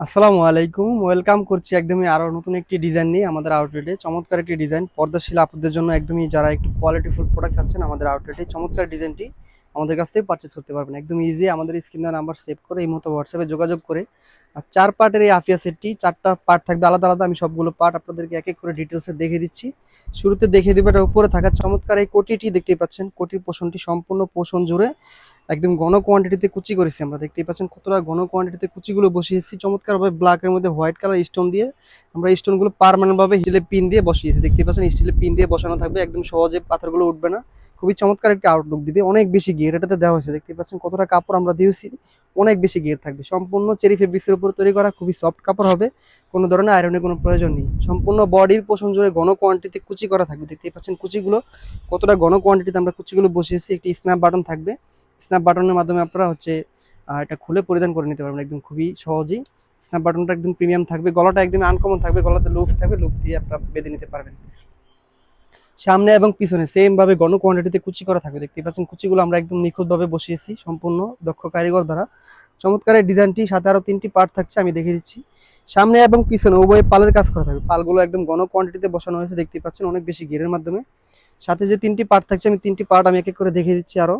আসসালামু আলাইকুম। ওয়েলকাম করছি একদমই আরও নতুন একটি ডিজাইন নিয়ে আমাদের আউটলেটে চমৎকার একটি ডিজাইন পর্দাশীল আপুদের জন্য একদমই যারা একটু কোয়ালিটি কোয়ালিটিফুল প্রোডাক্ট চাচ্ছেন আমাদের আউটলেটে চমৎকার ডিজাইনটি আমাদের কাছ থেকে পারচেস করতে পারবেন। একদম ইজি আমাদের স্ক্রিন নাম্বার সেভ করে এই মতো হোয়াটসঅ্যাপে যোগাযোগ করে। আর চার পার্টের এই আফিয়া সেটটি চারটা পার্ট থাকবে আলাদা আলাদা। আমি সবগুলো পার্ট আপনাদেরকে এক এক করে ডিটেলসে দেখে দিচ্ছি। শুরুতে দেখিয়ে দেবো এটা উপরে থাকা চমৎকার এই কোটিটি দেখতেই পাচ্ছেন। কোটির পোষণটি সম্পূর্ণ পোষণ জুড়ে। একদম ঘন কোয়ান্টিটিতে কুচি করেছি আমরা। দেখতেই পাচ্ছেন কতটা ঘন কোয়ান্টিটিতে কুচিগুলো বসিয়েছি চমৎকারভাবে ব্ল্যাকের মধ্যে হোয়াইট কালার স্টোন দিয়ে আমরা স্টোনগুলো পারমানেন্ট ভাবে স্টিলের পিন দিয়ে বসিয়েছি। দেখতেই পাচ্ছেন স্টিলের পিন দিয়ে বসানো থাকবে। একদম সহজে পাথরগুলো উঠবে না। খুবই চমৎকার একটা আউটলুক দিবে। অনেক বেশি গিয়ার এটাতে দেওয়া হয়েছে। দেখতেই পাচ্ছেন কতটা কাপড় আমরা দিয়েছি। অনেক বেশি গিয়ার থাকবে। সম্পূর্ণ চেরি ফেব্রিক্সের উপর তৈরি করা খুবই সফট কাপড় হবে। কোনো ধরনের আয়রনের কোনো প্রয়োজন নেই। সম্পূর্ণ বডির পোষণ জুড়ে ঘন কোয়ান্টিটিতে কুচি করা থাকবে। দেখতেই পাচ্ছেন কুচিগুলো কতটা ঘন কোয়ান্টিটিতে আমরা কুচিগুলো বসিয়েছি। একটি স্ন্যাপ বাটন থাকবে। স্ন্যাপ বাটনের মাধ্যমে আপনারা হচ্ছে এটা খুলে পরিধান করে নিতে পারবেন একদম খুবই সহজেই। স্ন্যাপ বাটনটা একদম প্রিমিয়াম থাকবে, গলাটা একদম আনকমন থাকবে, গলাতে লুপ থাকবে লুপ দিয়ে আপনারা বেঁধে নিতে পারবেন। সামনে এবং পিছনে সেম ভাবে ঘন কোয়ান্টিটিতে কুচি করা থাকবে দেখতে পাচ্ছেন কুচিগুলো আমরা একদম নিখুঁতভাবে বসিয়েছি, সম্পূর্ণ দক্ষ কারিগর দ্বারা। চমৎকার এই ডিজাইনটি, সাথে আরও তিনটি পার্ট থাকছে, আমি দেখে দিচ্ছি। সামনে এবং পিছনে উভয়ে পালের কাজ করা থাকবে, পালগুলো একদম ঘন কোয়ান্টিটিতে বসানো হয়েছে দেখতে পাচ্ছেন অনেক বেশি গিরের মাধ্যমে। সাথে যে তিনটি পার্ট থাকছে, আমি তিনটি পার্ট আমি এক এক করে দেখে দিচ্ছি আরও।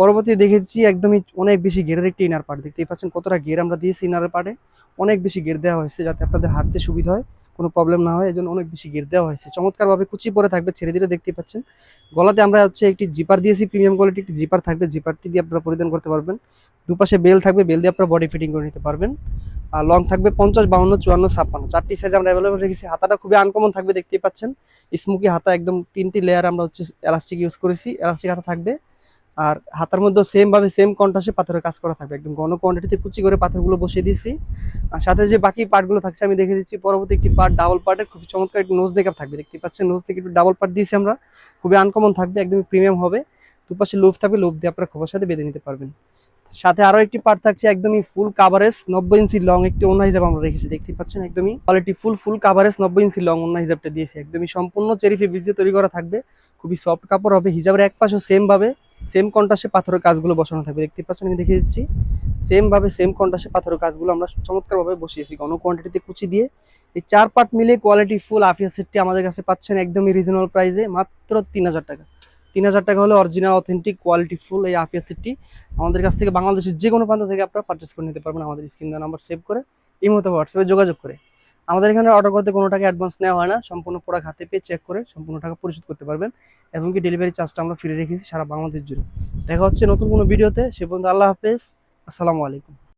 পরবর্তী দেখেছি একদমই অনেক বেশি গেরের একটি ইনার পার্ট দেখতেই পাচ্ছেন কতটা গের আমরা দিয়েছি ইনারের পার্টে অনেক বেশি গের দেওয়া হয়েছে যাতে আপনাদের হাঁটতে সুবিধা হয়, কোনো প্রবলেম না হয় এই অনেক বেশি গের দেওয়া হয়েছে। চমৎকারভাবে কুচি পরে থাকবে, ছেড়ে দিলে দেখতেই পাচ্ছেন। গলাতে আমরা হচ্ছে একটি জিপার দিয়েছি প্রিমিয়াম কোয়ালিটি একটি জিপার থাকবে। জিপারটি দিয়ে আপনারা পরিধান করতে পারবেন। দুপাশে বেল থাকবে বেল দিয়ে আপনারা বডি ফিটিং করে নিতে পারবেন। আর লং থাকবে পঞ্চাশ, বাউন্ন, চুয়ান্ন, ছাপ্পান্ন। চারটি সাইজ আমরা অ্যাভেলেবল রেখেছি। হাতাটা খুবই আনকমন থাকবে, দেখতেই পাচ্ছেন। স্মুকি হাতা একদম তিনটি লেয়ার আমরা হচ্ছে এলাস্টিক ইউজ করেছি। এলাস্টিক হাতা থাকবে। আর হাতার মধ্যে সেম ভাবে সেম কন্ট্রাস্টে পাথরের কাজ করা থাকবে। একদম ঘন কোয়ান্টিটিতে কুচি করে পাথরগুলো বসিয়ে দিয়েছি। আর সাথে যে বাকি পার্টগুলো থাকছে, আমি দেখে দিচ্ছি, পরবর্তী একটি পার্ট ডাবল পার্টের খুবই চমৎকার একটি নোজ মেকআপ থাকবে। দেখতে পাচ্ছেন নোজ থেকে একটু ডাবল পার্ট দিয়েছি আমরা। খুবই আনকমন থাকবে একদম প্রিমিয়াম হবে। দুপাশে লুফ থাকবে লুফ দিয়ে আপনারা খোপার সাথে বেঁধে নিতে পারবেন। সাথে আরও একটি পার্ট থাকছে, একদমই ফুল কাভারেজ নব্বই ইঞ্চি লং একটি অন্য হিসাব আমরা রেখেছি। দেখতে পাচ্ছেন, একদমই কোয়ালিটি ফুল ফুল কাভারেজ নব্বই ইঞ্চি লং অন্য হিসাবটা দিয়েছি। একদমই সম্পূর্ণ চেরি ফেব্রিক দিয়ে তৈরি করা থাকবে। খুবই সফট কাপড় হবে, হিজাবের এক পাশে সেম ভাবে। সেম কন্টাসে পাথরের কাজগুলো বসানো থাকবে। দেখতে পাচ্ছেন, আমি দেখিয়ে দিচ্ছি। সেম ভাবে সেম কন্টাসে পাথরের কাজগুলো আমরা চমৎকারভাবে বসিয়েছি, ঘন কোয়ান্টিটিতে কুচি দিয়ে। এই চার পার্ট মিলে কোয়ালিটি ফুল আফিয়া সেটটি আমাদের কাছে পাচ্ছেন একদমই রিজনেবল প্রাইসে মাত্র তিন হাজার টাকা। তিন হাজার টাকা হলে অরিজিনাল অথেন্টিক কোয়ালিটি ফুল এই আফিয়া সেটটি। আমাদের কাছ থেকে বাংলাদেশের যে কোনো প্রান্ত থেকে আপনারা পারচেস করে নিতে পারবেন আমাদের স্ক্রিন নাম্বার সেভ করে। এই মতো হোয়াটসঅ্যাপে যোগাযোগ করে। আমাদের এখানে অর্ডার করতে কোনো টাকা অ্যাডভান্স নেওয়া হয় না। সম্পূর্ণ প্রোডাক্ট হাতে পেয়ে চেক করে সম্পূর্ণ টাকা পরিশোধ করতে পারবেন। এবং কি ডেলিভারি চার্জটা আমরা ফ্রি রেখেছি সারা বাংলাদেশ জুড়ে। দেখা হচ্ছে নতুন কোনো ভিডিওতে সে পর্যন্ত আল্লাহ হাফেজ। আসসালামু আলাইকুম।